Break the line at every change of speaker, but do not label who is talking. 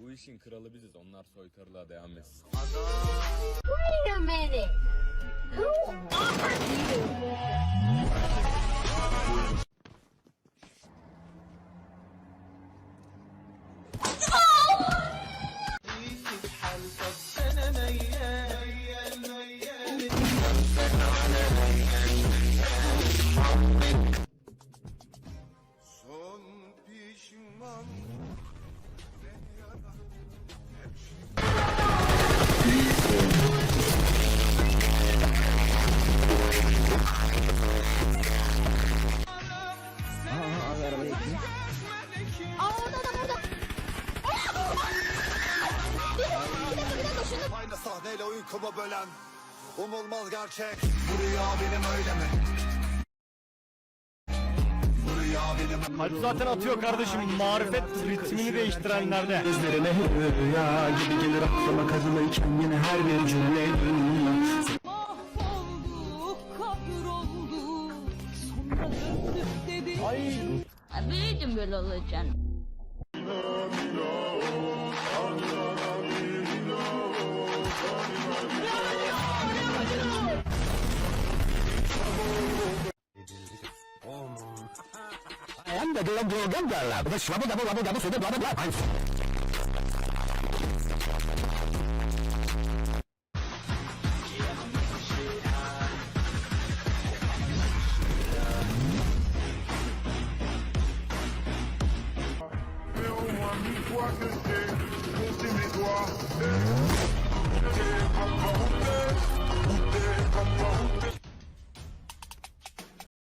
Bu işin kralı biziz. Onlar soytarılığa devam etsin.
Wait a minute. Who are you?
Son
Aa orada adam orada. Bir dakika bir dakika şunu.
Aynı sahneyle uykumu bölen Umulmaz gerçek Bu rüya benim öyle mi? Bu rüya benim
Kalp zaten atıyor kardeşim. Marifet ritmini değiştirenlerde.
Gözlerime rüya gibi gelir aklıma kadınıyken yine her bir cümle dünya
Mahvolduk,
Büyüdüm böyle olacaksın.
I am the girl girl girl girl But shrubble double double double so the blah blah blah I'm Ami, toi que j'ai, estime-toi.